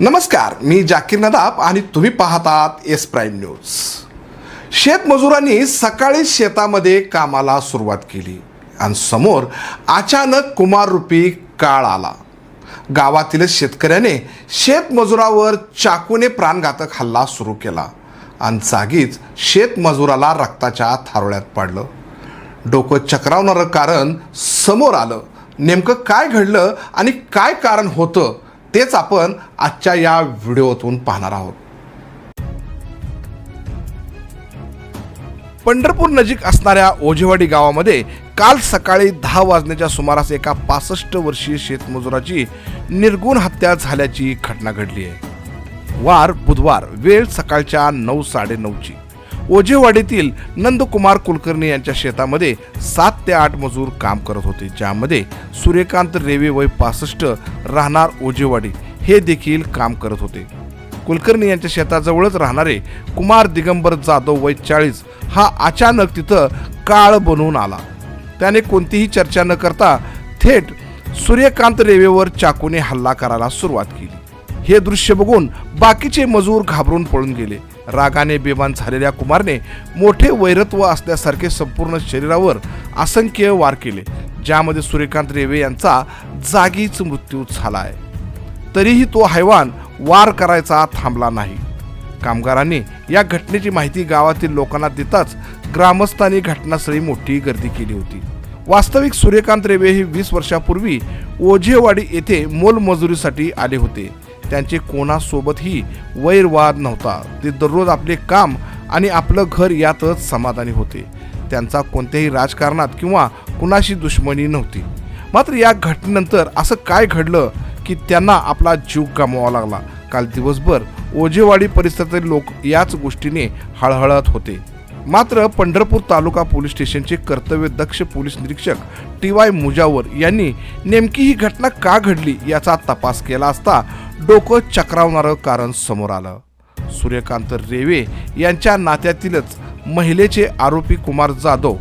नमस्कार मी जाकीर नदाब आणि तुम्ही पाहतात एस प्राईम न्यूज. शेतमजुरांनी सकाळी शेतामध्ये कामाला सुरुवात केली आणि समोर अचानक कुमाररूपी काळ आला. गावातील शेतकऱ्याने शेतमजुरावर चाकूने प्राणघातक हल्ला सुरू केला आणि जागीच शेतमजुराला रक्ताच्या थारोळ्यात पाडलं. डोकं चक्रावणारं कारण समोर आलं. नेमकं काय घडलं आणि काय कारण होतं तेच आपण आजच्या या व्हिडिओतून पाहणार आहोत. पंढरपूर नजीक असणाऱ्या ओझेवाडी गावामध्ये काल सकाळी दहा वाजण्याच्या सुमारास एका पासष्ट वर्षीय शेतमजुराची निर्गुण हत्या झाल्याची घटना घडली आहे. वार बुधवार वेळ सकाळच्या नऊ साडेनऊची. ओझेवाडीतील नंदकुमार कुलकर्णी यांच्या शेतामध्ये सात ते आठ मजूर काम करत होते ज्यामध्ये सूर्यकांत रेवे वय पासष्ट राहणार ओझेवाडी. हे देखील काम करत होते. कुलकर्णी यांच्या शेताजवळच राहणारे कुमार दिगंबर जाधव वय चाळीस हा अचानक तिथं काळ बनवून आला. त्याने कोणतीही चर्चा न करता थेट सूर्यकांत रेवेवर चाकूने हल्ला करायला सुरुवात केली. हे दृश्य बघून बाकीचे मजूर घाबरून पळून गेले. रागाने बेमान झालेल्या कुमारने मोठे वैरत्व असल्यासारखे संपूर्ण शरीरावर असंख्य वार केले ज्यामध्ये सूर्यकांत रेवे यांचा जागीच मृत्यू झाला आहे तरीही तो हैवान वार करायचा थांबला नाही. कामगारांनी या घटनेची माहिती गावातील लोकांना देताच ग्रामस्थांनी घटनास्थळी मोठी गर्दी केली होती. वास्तविक सूर्यकांत रेवे हे वीस वर्षापूर्वी ओझेवाडी येथे मोलमजुरीसाठी आले होते. त्यांचे कोणासोबतही वैरवाद नव्हता. ते दररोज आपले काम आणि आपलं घर यातच समाधानी होते. त्यांचा कोणत्याही राजकारणात किंवा कुणाशी दुश्मनी नव्हती. मात्र या घटनेनंतर असं काय घडलं की त्यांना आपला जीव गमवावा लागला. काल दिवसभर ओझेवाडी परिसरातील लोक याच गोष्टीने हळहळत होते. मात्र पंढरपूर तालुका पोलीस स्टेशनचे कर्तव्य दक्ष पोलीस निरीक्षक टी वाय मुजावर यांनी नेमकी ही घटना का घडली याचा तपास केला असता डोकं चक्रावणारं कारण समोर आलं. सूर्यकांत रेवे यांच्या नात्यातीलच महिलेचे आरोपी कुमार जाधव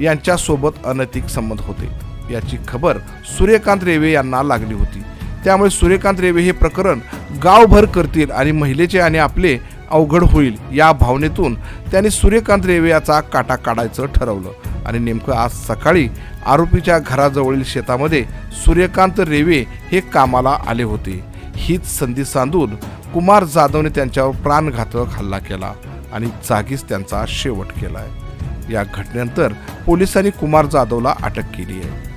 यांच्यासोबत अनैतिक संबंध होते. याची खबर सूर्यकांत रेवे यांना लागली होती. त्यामुळे सूर्यकांत रेवे हे प्रकरण गावभर करतील आणि महिलेचे आणि आपले अवघड होईल या भावनेतून त्यांनी सूर्यकांत रेवे याचा काटा काढायचं ठरवलं. आणि नेमकं आज सकाळी आरोपीच्या घराजवळील शेतामध्ये सूर्यकांत रेवे हे कामाला आले होते. हीच संधी सांधून कुमार जाधवने त्यांच्यावर प्राणघातक हल्ला केला आणि जागीच त्यांचा शेवट केलाय. या घटनेनंतर पोलिसांनी कुमार जाधवला अटक केली आहे.